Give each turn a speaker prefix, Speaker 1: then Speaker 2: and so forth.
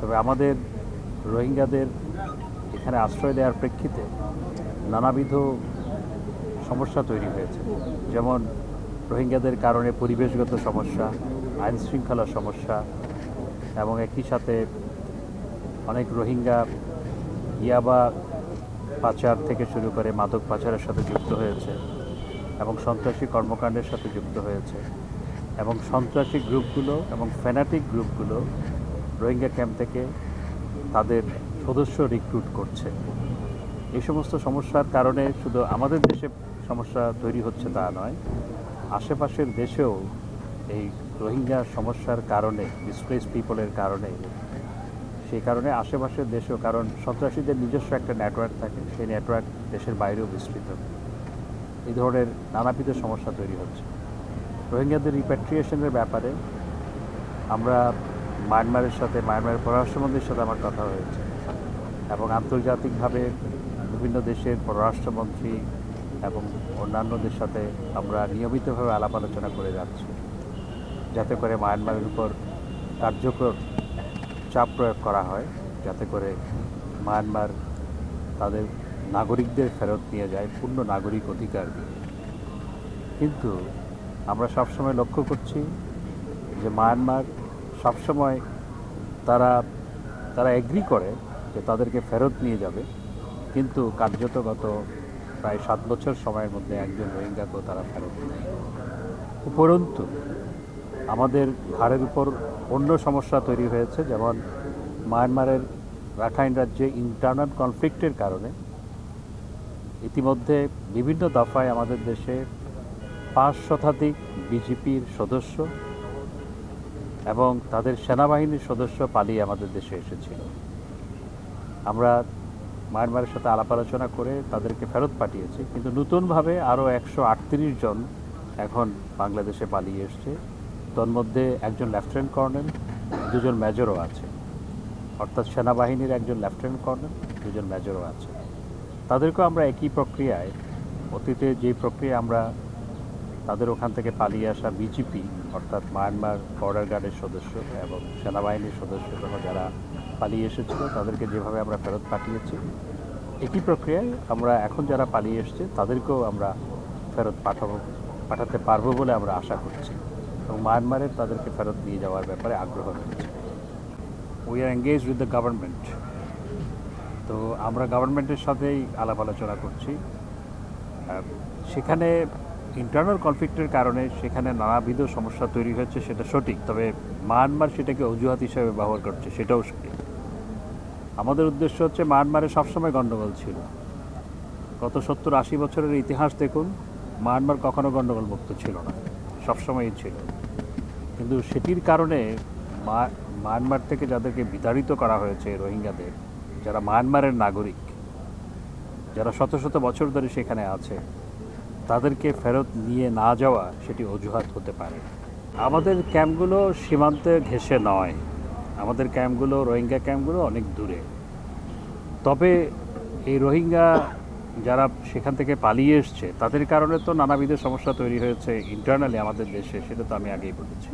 Speaker 1: তবে আমাদের রোহিঙ্গাদের এখানে আশ্রয় দেওয়ার প্রেক্ষিতে নানাবিধ সমস্যা তৈরি হয়েছে। যেমন রোহিঙ্গাদের কারণে পরিবেশগত সমস্যা আইন শৃঙ্খলার সমস্যা এবং একই সাথে অনেক রোহিঙ্গা ইয়াবা পাচার থেকে শুরু করে মাদক পাচারের সাথে যুক্ত হয়েছে এবং সন্ত্রাসী কর্মকাণ্ডের সাথে যুক্ত হয়েছে এবং সন্ত্রাসী গ্রুপগুলো এবং ফ্যানাটিক গ্রুপগুলো রোহিঙ্গা ক্যাম্প থেকে তাদের সদস্য রিক্রুট করছে। এই সমস্ত সমস্যার কারণে শুধু আমাদের দেশে সমস্যা তৈরি হচ্ছে তা নয়, আশেপাশের দেশেও এই রোহিঙ্গা সমস্যার কারণে ডিসপ্লেস পিপলের কারণে, সেই কারণে আশেপাশের দেশেও, কারণ সন্ত্রাসীদের নিজস্ব একটা নেটওয়ার্ক থাকে, সেই নেটওয়ার্ক দেশের বাইরেও বিস্তৃত। এই ধরনের নানাবিধ সমস্যা তৈরি হচ্ছে। রোহিঙ্গাদের রিপ্যাট্রিয়েশনের ব্যাপারে আমরা মায়ানমারের সাথে, মায়ানমারের পররাষ্ট্রমন্ত্রীর সাথে আমার কথা হয়েছে। এবং আন্তর্জাতিকভাবে বিভিন্ন দেশের পররাষ্ট্রমন্ত্রী এবং অন্যান্যদের সাথে আমরা নিয়মিতভাবে আলাপ আলোচনা করে যাচ্ছি। যাতে করে মায়ানমারের উপর কার্যকর চাপ প্রয়োগ করা হয়, যাতে করে মায়ানমার তাদের নাগরিকদের ফেরত নিয়ে যায়, পূর্ণ নাগরিক অধিকার দিয়ে। কিন্তু আমরা সবসময় লক্ষ্য করছি যে মায়ানমার সবসময় তারা তারা এগ্রি করে যে তাদেরকে ফেরত নিয়ে যাবে। কিন্তু কার্যত গত প্রায় সাত বছর সময়ের মধ্যে একজন রোহিঙ্গাকেও তারা ফেরত নেয় উপরন্তু, আমাদের ঘাড়ের উপর অন্য সমস্যা তৈরি হয়েছে, যেমন মায়ানমারের রাখাইন রাজ্যে ইন্টারনাল কনফ্লিক্টের কারণে ইতিমধ্যে বিভিন্ন দফায় আমাদের দেশে পাঁচ শতাধিক বিজেপির সদস্য এবং তাদের সেনাবাহিনীর সদস্য পালিয়ে আমাদের দেশে এসেছিল। আমরা মায়ানমারের সাথে আলাপ আলোচনা করে তাদেরকে ফেরত পাঠিয়েছি, কিন্তু নতুনভাবে আরও একশো আটত্রিশ জন এখন বাংলাদেশে পালিয়ে এসছে। তন্মধ্যে একজন লেফটেন্যান্ট কর্নেল, দুজন মেজরও আছে। অর্থাৎ সেনাবাহিনীর একজন লেফটেন্যান্ট কর্নেল, দুজন মেজরও আছে। তাদেরকেও আমরা একই প্রক্রিয়ায়, অতীতে যে প্রক্রিয়া আমরা তাদের ওখান থেকে পালিয়ে আসা বিজিপি অর্থাৎ মায়ানমার বর্ডার গার্ডের সদস্য এবং সেনাবাহিনীর সদস্য সহ যারা পালিয়ে এসেছিল, তাদেরকে যেভাবে আমরা ফেরত পাঠিয়েছি, একই প্রক্রিয়ায় আমরা এখন যারা পালিয়ে এসছে, তাদেরকেও আমরা ফেরত পাঠাবো, পাঠাতে পারব বলে আমরা আশা করছি এবং মায়ানমারের তাদেরকে ফেরত নিয়ে যাওয়ার ব্যাপারে আগ্রহ রয়েছে। We are engage with the government তো আমরা গভর্নমেন্টের সাথেই আলাপ আলোচনা করছি সেখানে ইন্টারনাল কনফ্লিক্টের কারণে সেখানে নানাবিধ সমস্যা তৈরি হয়েছে, সেটা সঠিক। তবে মায়ানমার সেটাকে অজুহাত হিসেবে ব্যবহার করছে, সেটাও সঠিক। আমাদের উদ্দেশ্য হচ্ছে মায়ানমারে সবসময় গণ্ডগোল ছিল। গত সত্তর আশি বছরের ইতিহাস দেখুন, মায়ানমার কখনো গণ্ডগোল মুক্ত ছিল না, সবসময়ই ছিল। কিন্তু সেটির কারণে মায়ানমার থেকে যাদেরকে বিতাড়িত করা হয়েছে রোহিঙ্গাদের, যারা মায়ানমারের নাগরিক, যারা শত শত বছর ধরে সেখানে আছে তাদেরকে ফেরত নিয়ে না যাওয়া সেটি অজুহাত হতে পারে। আমাদের ক্যাম্পগুলো সীমান্তে ঘেঁষে নয়। আমাদের ক্যাম্পগুলো, রোহিঙ্গা ক্যাম্পগুলো অনেক দূরে। তবে এই রোহিঙ্গা যারা সেখান থেকে পালিয়ে এসছে, তাদের কারণে তো নানাবিধের সমস্যা তৈরি হয়েছে ইন্টারনালি আমাদের দেশে, সেটা তো আমি আগেই বলেছি।